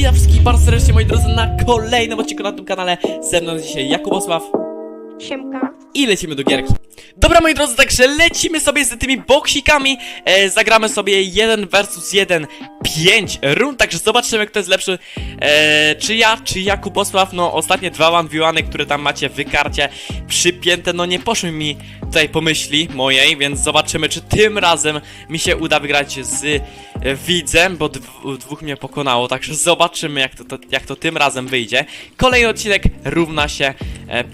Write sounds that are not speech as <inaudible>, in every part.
Witam wszystkich bardzo serdecznie moi drodzy na kolejnym odcinku na tym kanale. Ze mną dzisiaj Jakubosław Siemka. i lecimy do gierki. Dobra moi drodzy, także lecimy sobie z tymi boksikami. E, zagramy sobie 1 versus 1 5 rund, także zobaczymy kto jest lepszy. E, czy ja, czy Jakubosław. No ostatnie dwa one które tam macie w karcie przypięte, no nie poszły mi tutaj po myśli mojej, więc zobaczymy czy tym razem mi się uda wygrać z e, widzem, bo dw dwóch mnie pokonało, także zobaczymy jak to, to, jak to tym razem wyjdzie. Kolejny odcinek równa się,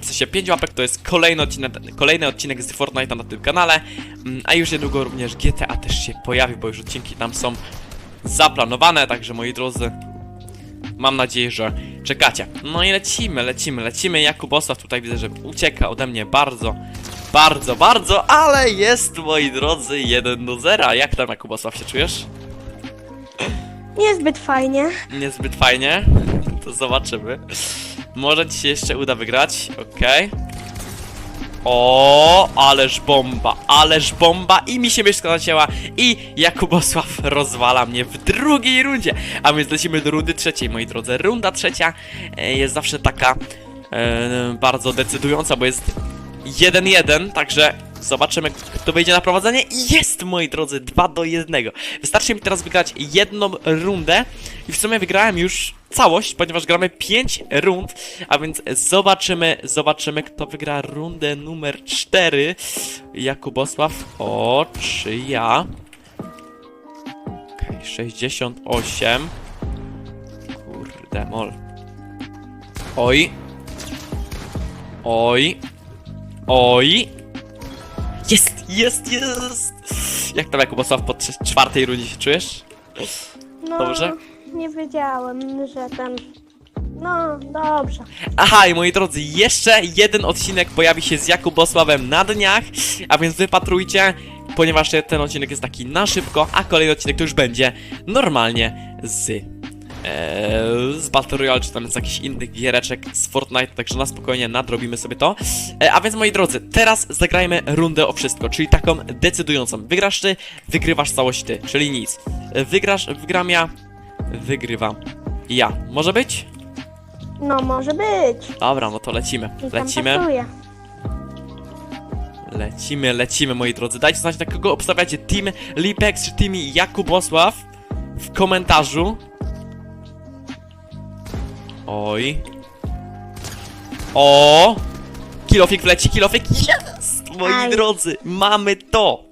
w sensie 5 łapek to jest kolejny odcinek, kolejny odcinek z Fortnite'a na tym kanale, Mm, a już niedługo również GTA też się pojawi, bo już odcinki tam są zaplanowane, także moi drodzy, mam nadzieję, że czekacie. No i lecimy, lecimy, lecimy. Jakub Osław tutaj widzę, że ucieka ode mnie bardzo, bardzo, bardzo, ale jest, moi drodzy, 1 do 0. Jak tam Jakub Osław się czujesz? Niezbyt fajnie. Niezbyt fajnie. <laughs> To zobaczymy. Może ci się jeszcze uda wygrać. Okej. O, ależ bomba, ależ bomba i mi się myszka zacięła i Jakubosław rozwala mnie w drugiej rundzie. A więc lecimy do rundy trzeciej, moi drodzy. Runda trzecia e, jest zawsze taka e, bardzo decydująca, bo jest 1-1, także zobaczymy, kto wyjdzie na prowadzenie. I jest, moi drodzy, 2 do 1. Wystarczy mi teraz wygrać jedną rundę i w sumie wygrałem już całość, ponieważ gramy 5 rund, a więc zobaczymy, zobaczymy, kto wygra rundę numer 4. Jakubosław, o, czy ja? Okej, 68. Kurde, mol. Oj. Oj. Oj! Jest, jest, jest! Jak tam Jakubosław po czwartej rundzie się czujesz? No, Dobrze? Nie wiedziałem, że ten... No, dobrze. Aha, i moi drodzy, jeszcze jeden odcinek pojawi się z Jakubosławem na dniach, a więc wypatrujcie, ponieważ ten odcinek jest taki na szybko, a kolejny odcinek to już będzie normalnie z... Eee, z Battle Royale, czy tam z jakichś innych giereczek z Fortnite, także na spokojnie nadrobimy sobie to. E, a więc moi drodzy, teraz zagrajmy rundę o wszystko, czyli taką decydującą. Wygrasz ty, wygrywasz całość ty, czyli nic. E, Wygrasz, wygram ja, wygrywam ja. Może być? No, może być. Dobra, no to lecimy. Tam Lecimy, pasuje. lecimy, lecimy, moi drodzy. Dajcie znać, na kogo obstawiacie Team Lipex czy Team Jakubosław w komentarzu. Oj. O! Kilofik wleci, kilofik. Jest! Moi Aj. drodzy, mamy to!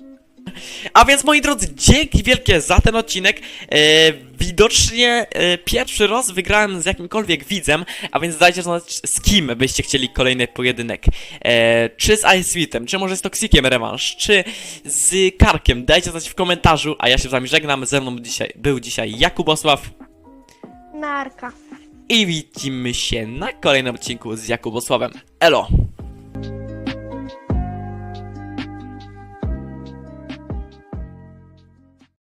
A więc moi drodzy, dzięki wielkie za ten odcinek. E, widocznie e, pierwszy raz wygrałem z jakimkolwiek widzem, a więc dajcie znać z kim byście chcieli kolejny pojedynek. E, czy z Ice Sweetem, czy może z Toxikiem rewanż, czy z Karkiem. Dajcie znać w komentarzu, a ja się z wami żegnam. Ze mną dzisiaj, był dzisiaj Jakubosław Narka. i widzimy się na kolejnym odcinku z Jakubosławem. Elo!